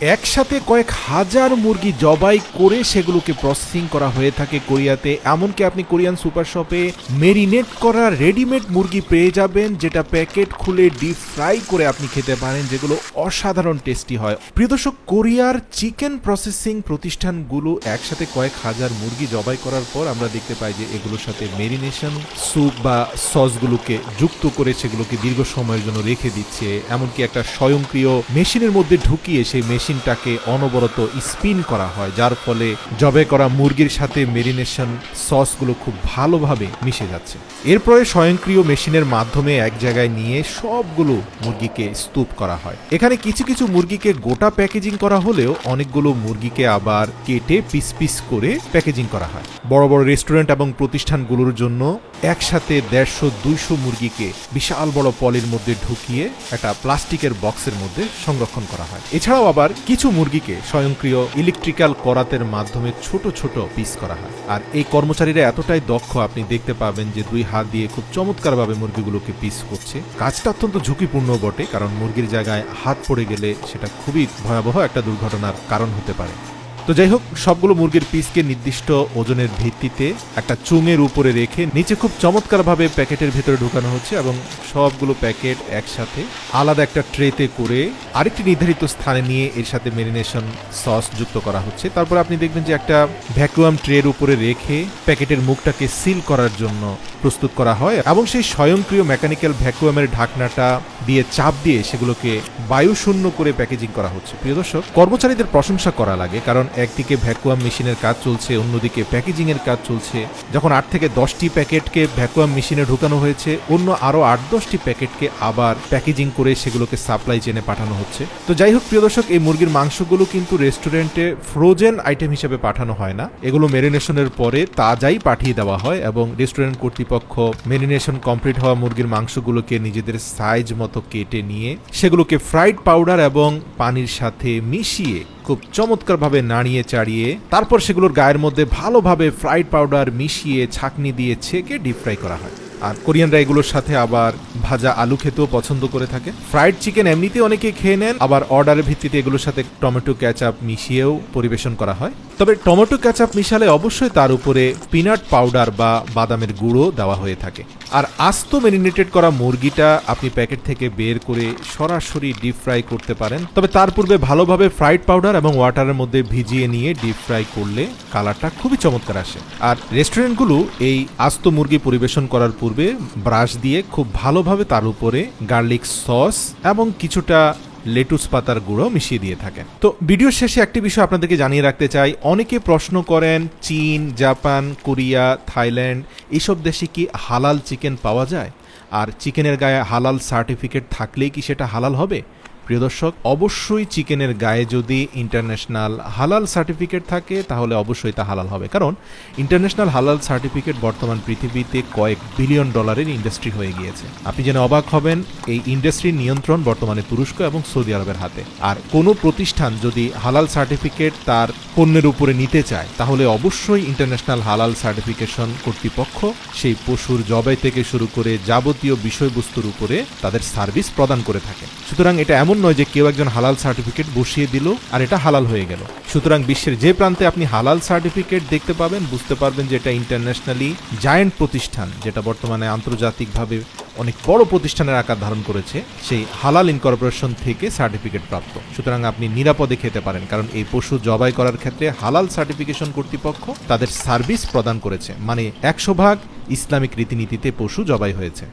একসাথে কয়েক হাজার মুরগি জবাই করে সেগুলোকে প্রসেসিং করা হয়ে থাকে কোরিয়াতে। এমনকি আপনি কোরিয়ান সুপার শপে মেরিনেট করা রেডিমেড মুরগি পেয়ে যাবেন, যেটা প্যাকেট খুলে ডিপ ফ্রাই করে আপনি খেতে পারেন, যেগুলো অসাধারণ টেস্টি হয়। প্রিয় দর্শক, কোরিয়ার চিকেন প্রসেসিং প্রতিষ্ঠানগুলো একসাথে কয়েক হাজার মুরগি জবাই করার পর আমরা দেখতে পাই যে এগুলোর সাথে মেরিনেশন স্যুপ বা সসগুলোকে যুক্ত করে সেগুলোকে দীর্ঘ সময়ের জন্য রেখে দিচ্ছে। এমনকি একটা স্বয়ংক্রিয় মেশিনের মধ্যে ঢুকিয়ে সেই মেশিনটাকে অনবরত স্পিন করা হয়, যার ফলে জবে করা মুরগির সাথে মেরিনেশন সসগুলো খুব ভালোভাবে মিশে যাচ্ছে। এরপরে স্বয়ংক্রিয় মেশিনের মাধ্যমে এক জায়গায় নিয়ে সবগুলো মুরগিকে স্তূপ করা হয়। এখানে কিছু কিছু মুরগিকে গোটা প্যাকেজিং করা হলেও অনেকগুলো মুরগিকে আবার কেটে পিস পিস করে প্যাকেজিং করা হয়। বড় বড় রেস্টুরেন্ট এবং প্রতিষ্ঠানগুলোর জন্য একসাথে দেড়শো দুইশো মুরগিকে বিশাল বড় পলির মধ্যে ঢুকিয়ে একটা প্লাস্টিকের বক্সের মধ্যে সংরক্ষণ করা হয়। এছাড়াও আবার কিছু মুরগিকে স্বয়ংক্রিয় ইলেকট্রিক্যাল করাতের মাধ্যমে ছোট ছোট পিস করা হয়। আর এই কর্মচারীরা এতটাই দক্ষ, আপনি দেখতে পাবেন যে দুই হাত দিয়ে খুব চমৎকারভাবে মুরগিগুলোকে পিস করছে। কাজটা অত্যন্ত ঝুঁকিপূর্ণ বটে, কারণ মুরগির জায়গায় হাত পড়ে গেলে সেটা খুবই ভয়াবহ একটা দুর্ঘটনার কারণ হতে পারে। তো যাই হোক, সবগুলো মুরগির পিসকে নির্দিষ্ট ওজনের ভিত্তিতে একটা চুঙের উপরে রেখে নিচে খুব চমৎকারভাবে প্যাকেটের ভেতরে ঢুকানো হচ্ছে এবং সবগুলো প্যাকেট একসাথে আলাদা একটা ট্রেতে করে আরেকটি নির্ধারিত স্থানে নিয়ে এর সাথে মেরিনেশন সস যুক্ত করা হচ্ছে। তারপর আপনি দেখবেন যে একটা ভ্যাকুয়াম ট্রের উপরে রেখে প্যাকেটের মুখটাকে সিল করার জন্য প্রস্তুত করা হয় এবং সেই স্বয়ংক্রিয় মেকানিক্যাল ভ্যাকুয়ামের ঢাকনাটা দিয়ে চাপ দিয়ে সেগুলোকে বায়ু শূন্য করে প্যাকেজিং করা হচ্ছে। প্রিয় দর্শক, কর্মচারীদের প্রশংসা করা লাগে, কারণ একদিকে ভ্যাকুয়াম মেশিনের কাজ চলছে, অন্যদিকে প্যাকেজিং এর কাজ চলছে। যখন আট থেকে দশটি প্যাকেটকে ভ্যাকুয়াম মেশিনে ঢুকানো হয়েছে, অন্য আরও আট দশটি প্যাকেটকে আবার প্যাকেজিং করে সেগুলোকে সাপ্লাই চেনে পাঠানো হচ্ছে। তো যাই হোক, প্রিয় দর্শক, এই মুরগির মাংসগুলো কিন্তু রেস্টুরেন্টে ফ্রোজেন আইটেম হিসেবে পাঠানো হয় না। এগুলো মেরিনেশনের পরে তাজাই পাঠিয়ে দেওয়া হয় এবং রেস্টুরেন্ট কর্তৃপক্ষ মেরিনেশন কমপ্লিট হওয়া মুরগির মাংসগুলোকে নিজেদের সাইজ মতো কেটে নিয়ে সেগুলোকে ফ্রাইড পাউডার এবং পানির সাথে মিশিয়ে খুব চমৎকারভাবে নাড়িয়ে চাড়িয়ে তারপর সেগুলোর গায়ের মধ্যে ভালোভাবে ফ্রাইড পাউডার মিশিয়ে ছাকনি দিয়ে ছেঁকে ডিপ ফ্রাই করা হয়। আর কোরিয়ানরা এগুলোর সাথে আবার ভাজা আলু খেতেও পছন্দ করে থাকে। ফ্রাইড চিকেন এমনিতে অনেকে খেয়ে নেন, আবার অর্ডারের ভিত্তিতে এগুলোর সাথে টমেটো ক্যাচআপ মিশিয়েও পরিবেশন করা হয়। তবে টমেটো ক্যাচআপ মিশালে অবশ্যই তার উপরে পিনাট পাউডার বা বাদামের গুঁড়ো দেওয়া হয়ে থাকে। আর আস্ত মেরিনেটেড করা মুরগিটা আপনি প্যাকেট থেকে বের করে সরাসরি ডিপ ফ্রাই করতে পারেন। তবে তার পূর্বে ভালোভাবে ফ্রাইড পাউডার এবং ওয়াটারের মধ্যে ভিজিয়ে নিয়ে ডিপ ফ্রাই করলে কালারটা খুবই চমৎকার আসে। আর রেস্টুরেন্টগুলো এই আস্ত মুরগি পরিবেশন করার পূর্বে ব্রাশ দিয়ে খুব ভালোভাবে তার উপরে গার্লিক সস এবং কিছুটা লেটুস পাতার গুঁড়ো মিশিয়ে দিয়ে থাকেন। তো ভিডিওর শেষে একটি বিষয় আপনাদেরকে জানিয়ে রাখতে চাই। অনেকে প্রশ্ন করেন, চীন, জাপান, কোরিয়া, থাইল্যান্ড এইসব দেশে কি হালাল চিকেন পাওয়া যায়? আর চিকেনের গায়ে হালাল সার্টিফিকেট থাকলেই কি সেটা হালাল হবে? প্রিয় দর্শক, অবশ্যই চিকেনের গায়ে যদি ইন্টারন্যাশনাল হালাল সার্টিফিকেট থাকে, তাহলে অবশ্যই তা হালাল হবে। কারণ ইন্টারন্যাশনাল হালাল সার্টিফিকেট বর্তমান পৃথিবীতে কয়েক বিলিয়ন ডলারের ইন্ডাস্ট্রি হয়ে গিয়েছে। আপনি যেন অবাক হবেন, এই ইন্ডাস্ট্রির নিয়ন্ত্রণ বর্তমানে তুরস্ক এবং সৌদি আরবের হাতে। আর কোনো প্রতিষ্ঠান যদি হালাল সার্টিফিকেট তার পণ্যের উপরে নিতে চায়, তাহলে অবশ্যই ইন্টারন্যাশনাল হালাল সার্টিফিকেশন কর্তৃপক্ষ সেই পশুর জবাই থেকে শুরু করে যাবতীয় বিষয়বস্তুর উপরে তাদের সার্ভিস প্রদান করে থাকে। সুতরাং এটা এমন নয় যে কেউ একজন হালাল সার্টিফিকেট বসিয়ে দিল আর এটা হালাল হয়ে গেল। সুতরাং বিশ্বের যে প্রান্তে আপনি হালাল সার্টিফিকেট দেখতে পাবেন, বুঝতে পারবেন যে এটা ইন্টারন্যাশনালি জায়ান্ট প্রতিষ্ঠান, যেটা বর্তমানে আন্তর্জাতিকভাবে অনেক বড় প্রতিষ্ঠানের আকার ধারণ করেছে, সেই হালাল ইনকর্পোরেশন থেকে সার্টিফিকেট প্রাপ্ত। সুতরাং আপনি নিরাপদে খেতে পারেন, কারণ এই পশু জবাই করার ক্ষেত্রে হালাল সার্টিফিকেশন কর্তৃপক্ষ তাদের সার্ভিস প্রদান করেছে। মানে একশো ভাগ ইসলামিক রীতিনীতিতে পশু জবাই হয়েছে।